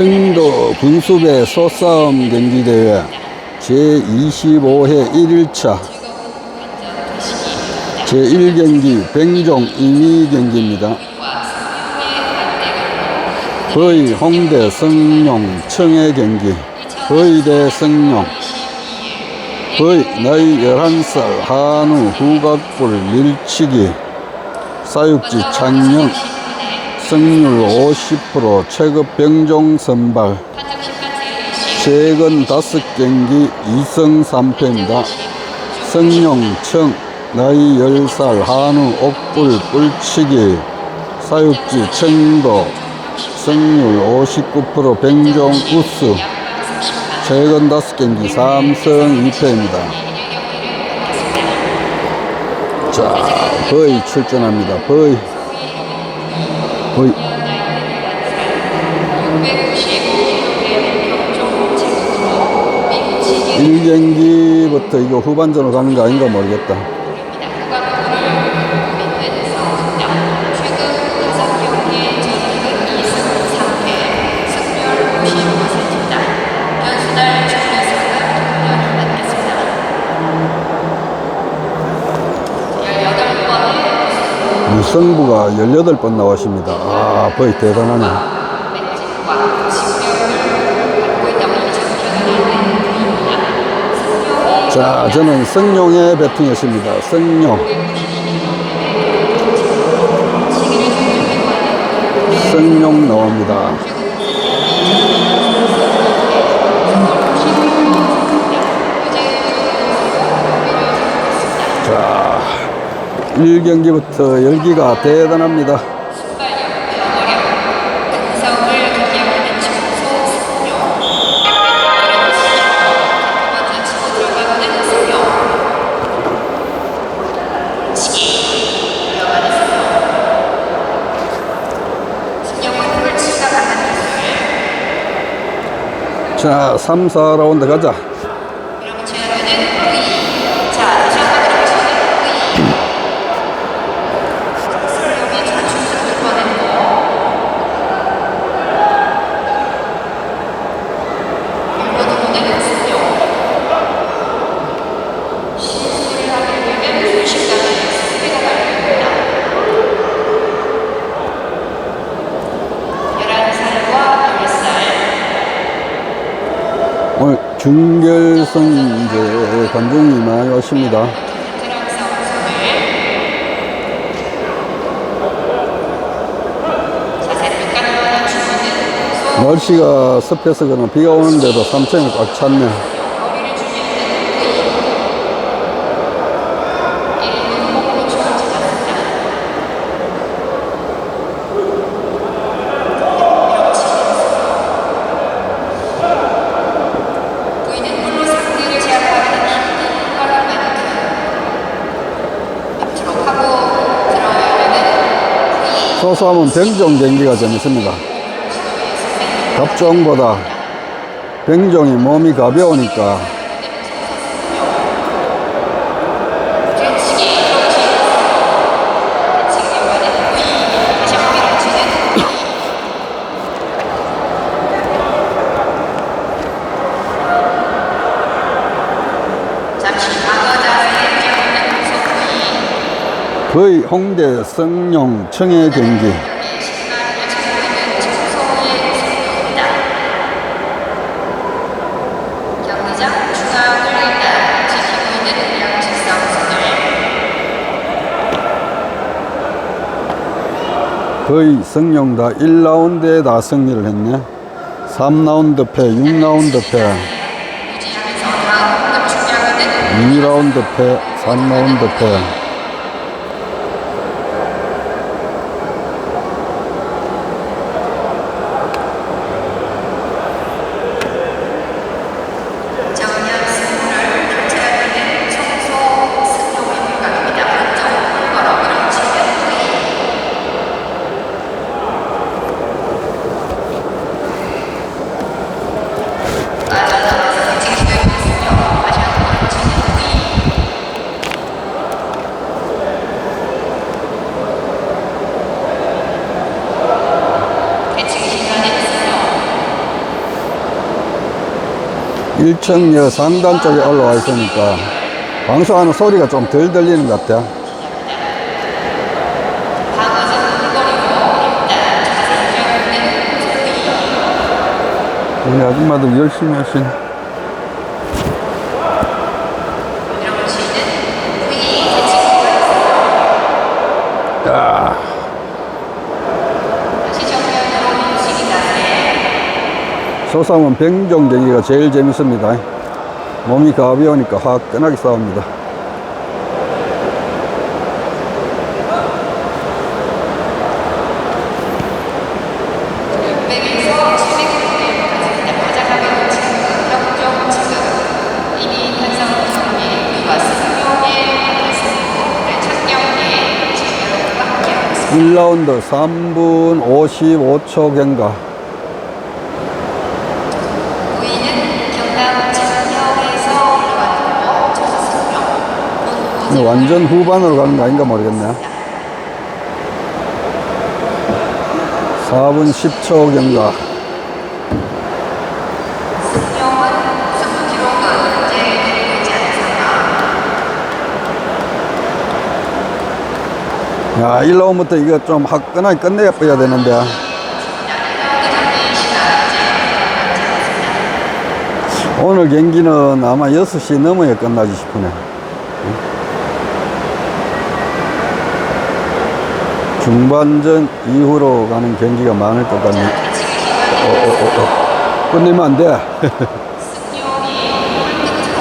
청도 군수배 소싸움 경기대회 제25회 1일차 제1경기 백종 임의 경기입니다. 거의 홍대 성룡 청해 경기 거의대 성룡 거의 나이 11살 한우 후각불 밀치기 사육지 창녕 승률 50% 체급 병종 선발 최근 5경기 2승 3패입니다. 성룡 청 나이 10살 한우 옥불 뿔치기 사육지 청도 승률 59% 병종 우수 최근 5경기 3승 2패입니다. 자, 거의 출전합니다. 거의 거의 1경기부터 이거 후반전으로 가는 거 아닌가 모르겠다. 유성부가 18번 나왔습니다. 아, 거의 대단하네. 자, 저는 성룡에 배팅했습니다. 성룡. 성룡 나옵니다. 1경기부터 열기가 대단합니다. 자, 3, 4라운드 가자. 오늘 준결승 이제 관중이 많이 오십니다. 날씨가 습해서 그런 비가 오는데도 삼천이 꽉 찼네. 부인은 물로 상대를 제압하는 힘든 걸음만큼 밑으로 파고 들어가려는 부인 소소하면 병종 경기가 재밌습니다. 갑종보다 병종이 몸이 가벼우니까 뒤치기 뒤치기 연관은 부인 다시 한번 밀어치는 부인 잠시 과거 자세에 뛰어오는 소부인 거의 홍대 성룡 청해 경기 거의 성룡 다 1라운드에 다 승리를 했네. 3라운드 패, 6라운드 패, 유지하면서 다음 공급 중량하는 2라운드 패, 3라운드 패. 정연 승부를 결제하는 청소 승용의 불감입니다. 오른쪽 걸어 밀어치는 부위 빠져나와서 지키고 있는 승용 다시 한번 밀어치는 부위 1층역 상단 쪽에 올라와 있으니까 방송하는 소리가 좀 덜 들리는 것 유지하는 우리 아줌마들 열심히 하시네 다시 정면으로 밀치기 자세 소싸움은 병정 경기가 제일 재밌습니다. 몸이 가벼우니까 화끈하게 싸웁니다. 백에서 700kg까지 가장 가벼운 친구, 협정 친구, 이미 탄성 경기, 위와 승용의 승부를 착경에 제대로 함께하고 있습니다. 1라운드 3분 55초 경과. 부인은 경남 창녕에서 올라가는 거, 저수 완전 후반으로 가는 거 아닌가 모르겠네. 4분 10초 경과. 야, 1라운드부터 이거 좀 화끈하게 끝내야 되는데. 오늘 경기는 아마 6시 넘어야 끝나지 싶으네. 중반전 이후로 가는 경기가 많을 것 같네. 어, 어, 어, 어. 끝내면 안 돼. 승용이 홀드부터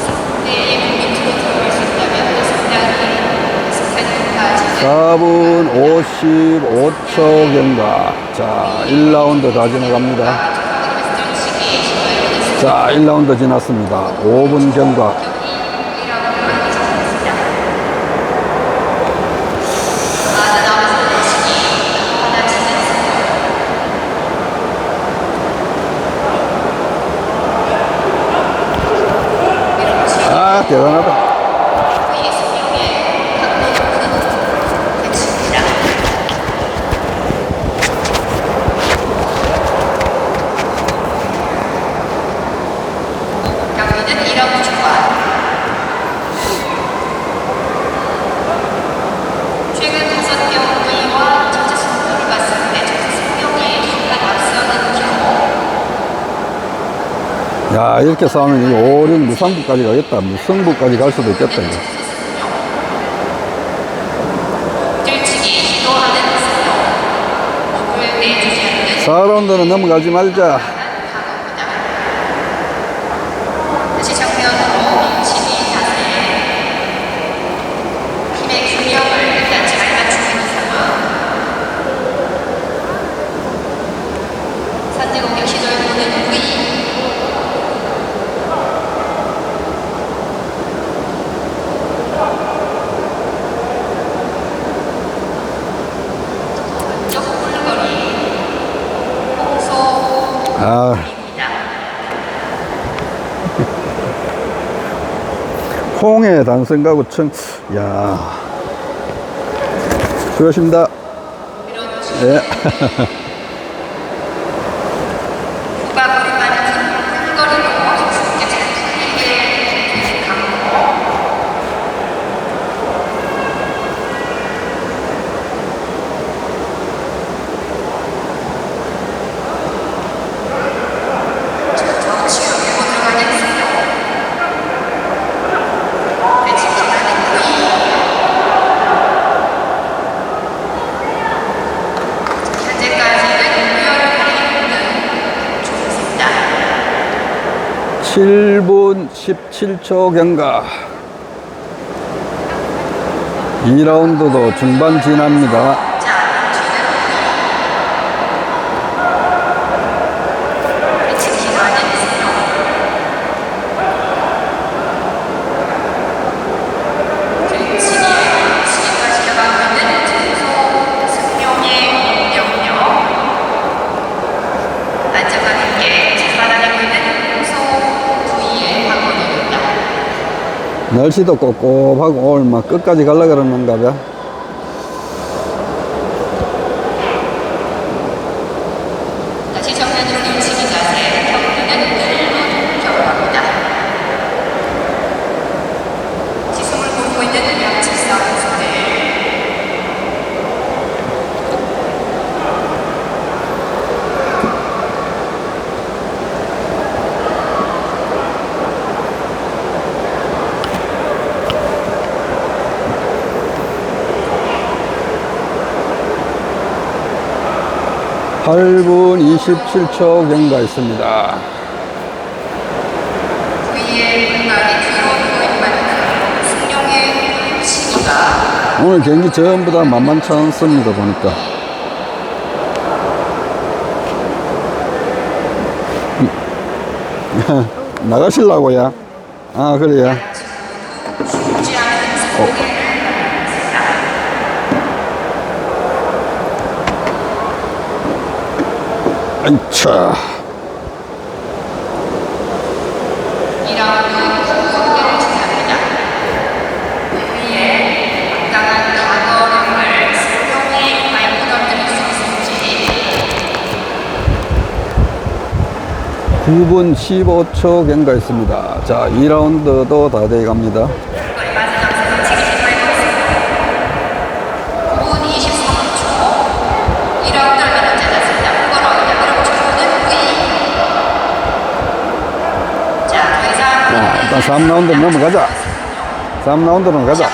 상대의 공격으로 들어갈 수 있다면 상당히 승산까지 4분 55초 경과. 자, 1라운드 다 지나갑니다. 자, 1라운드 지났습니다. 5분 경과. 경기라고 하기 시작했습니다. 아, 나머지 시기 하나 치는 승용. 아, 대단하다. V 승용의 각도 높은 백수입니다. 경기는 1라운드 초반. 최근 다섯 경기와 전체 승부를 봤을 때 전체 승용이 순간 앞서는 경우 야, 이렇게 싸우면 5, 6 무상부까지 가겠다. 무승부까지 갈 수도 있겠다, 이거. 4라운드는 넘어가지 말자. 방어입니다. 다시 정면으로 밀치기 자세 힘의 균형을 일단 잘 맞추고 있는 상황 산재 공격 시도해보는 V 왼쪽 홀거리 홍소 아, 입니다. 홍해 단성가구 청, 야 수고하십니다. 예. 후방 우리만은 홀거리로 쉽게 잘 풀리게 되는 강도 정치 밀고 들어가는 승용 배치기라는 V 현재까지는 무혈을 가리고 있는 조승입니다. 7분 17초 경과. 2라운드도 중반 지납니다. 자, 뒤는 배치기라는 승용 들치기에 치기까지 나가고 있는 등소 승용의 영역 안정감 있게 재발하고 있는 홍소 부위의 방어력입니다. 날씨도 꿉꿉하고 오늘 막 끝까지 갈라 그러는가 봐. 다시 정면으로 밀치기 자세 경기는 늘로 8분 27초 경과했습니다. 오늘 경기 전부 다 만만치 않습니다, 보니까. 나가실라고요? 아, 그래요? 죽지 않은 승용의 아이차. 2라운드 후공대를 진행합니다. 위에 당당한 과거력을 승용이 밟고 던뜨릴 수 있 을지 9분 15초 경과했습니다. 자, 2라운드도 다 돼 갑니다. 일단 3라운드 넘어가자. 3라운드로 가자.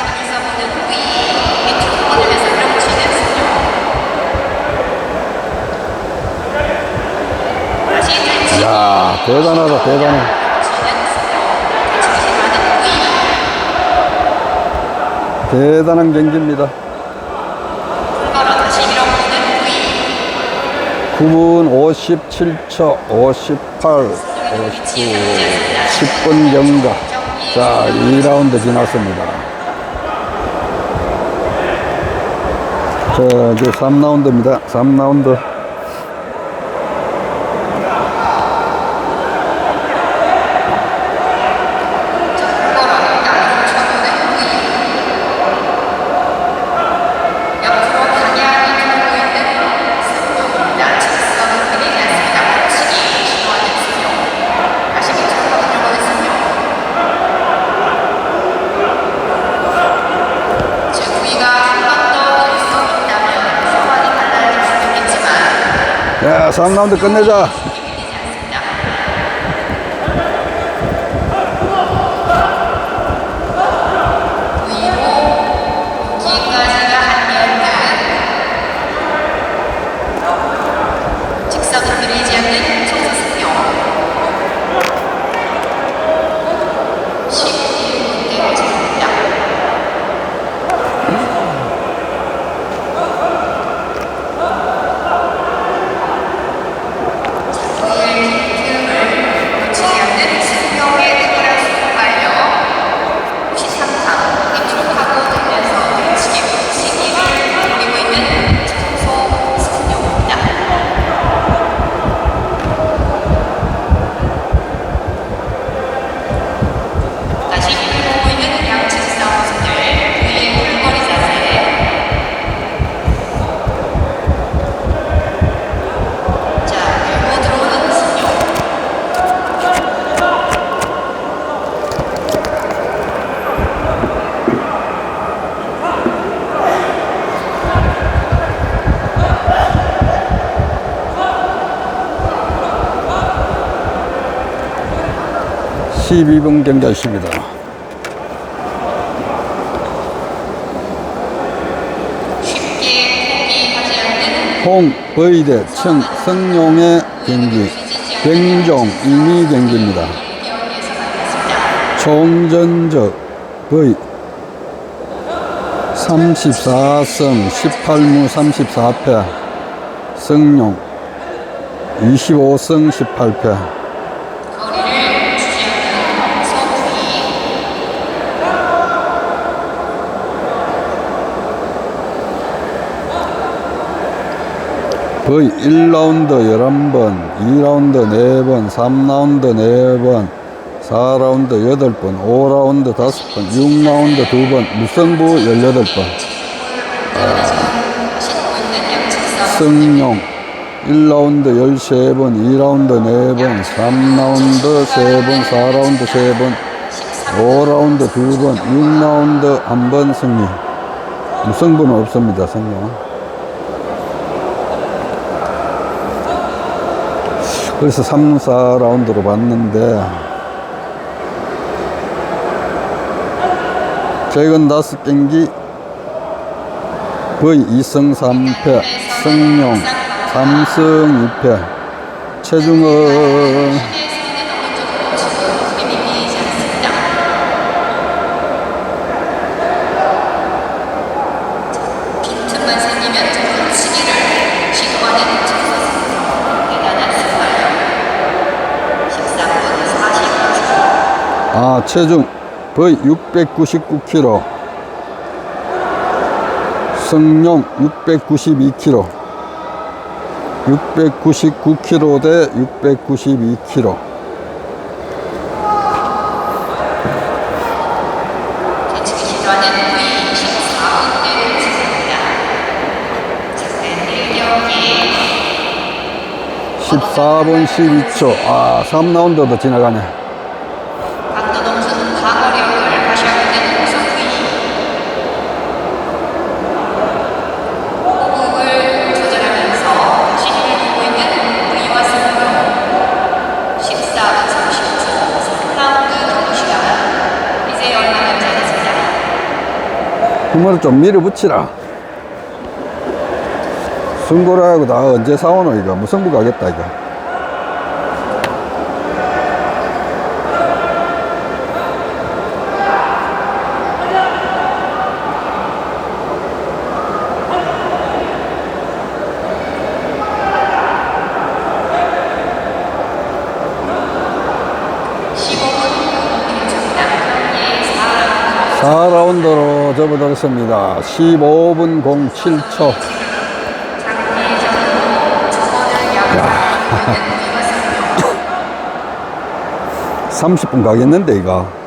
야, 대단하다, 대단해. 대단한 경기입니다. 9분 57초, 58, 59, 10분 경과. 자, 2라운드 지났습니다. 자, 이제 3라운드입니다. 3라운드. 걸어 나를 쳐보는 V 옆으로 방향이 돌고 있는 승용입니다. 직선은 그리지 않습니다. 반칙이 시도하는 승용 다시 밑으로 들어가는 승용 즉 V가 한 번 더 밀 수 있다면 상황이 달라질 수 있겠지만 야, 3라운드 끝내자. 되지 않 12번 경장입니다. 홍의대 청 성룡의 경기 경종 이미 경기입니다. 총전적의 34승 18무 34패 성룡 25승 18패. 거의 1라운드 11번 2라운드 4번 3라운드 4번 4라운드 8번 5라운드 5번 6라운드 2번 무승부 18번 신고 있는 양측 싸움 승용 1라운드 13번, 2라운드 4번, 3라운드 3번, 4라운드 3번, 5라운드 2번, 6라운드 1번 승리. 무승부는 없습니다, 승용. 그래서 3, 4라운드로 봤는데, 최근 다섯 경기 거의 2승 3패, 승용 3승 2패. 체중은 시내에서는 어느 정도 지금 그림이 보이지 않습니다. 빈틈만 생기면 전치기를 시도하는 청소선수 대단한 순간이요. 13분 49초. 아 체중 거의 699kg. 승용 692kg. 699kg 대 692kg. 대치기 시도하는 V 24분대를 지습니다 작년 1경기 14분 12초. 아 3라운드도 지나가네. 박도동 선 과거력을 발휘하고 있는 우승부위 호흡을 조절하면서 다시 힘을 주고 있는 V와 승부 14분 30초 3라운드 경기 시간 이제 얼마 남지 않았습니다 힘을 좀 밀어붙이라. 승부라고 나 언제 사오노 이거 무승부 가겠다 이거. 4라운드 4라운드로 접어들었습니다. 15분 07초. 장기전으로 주거를 양상하고 있는 V와 승부 30분 가겠는데 이거.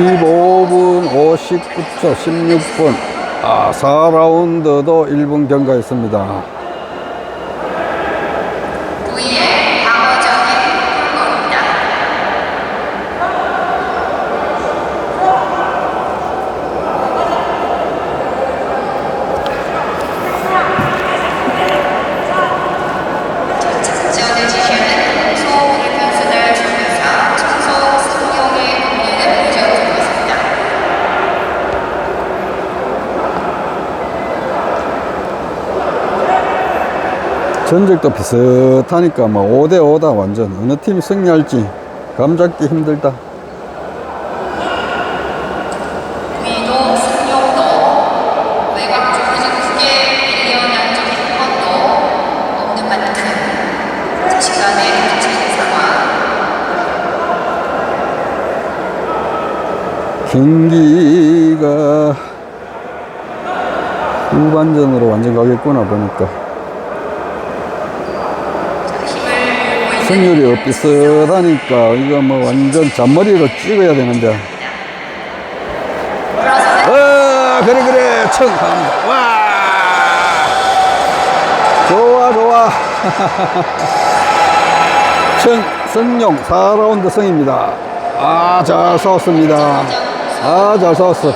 15분 59초 16분. 아 4라운드도 1분 경과했습니다. V의 방어적인 골입니다. 작전을 지시하는 소울의 변수날 주교사 청소 승용의 공연을 보여주고 있습니다. 전적도 비슷하니까 뭐 5대 5다 완전. 어느 팀이 승리할지 감 잡기 힘들다. 경기가 후반전으로 완전 가겠구나 보니까. 자, 힘을 승률이 비슷하니까 이거 뭐 완전 잔머리로 찍어야 되는데. 어, 그래, 그래. 청 갑니다. 와! 좋아, 좋아. 청, 성룡 4라운드 승입니다. 아, 잘 싸웠습니다. 아, 잘 싸웠어.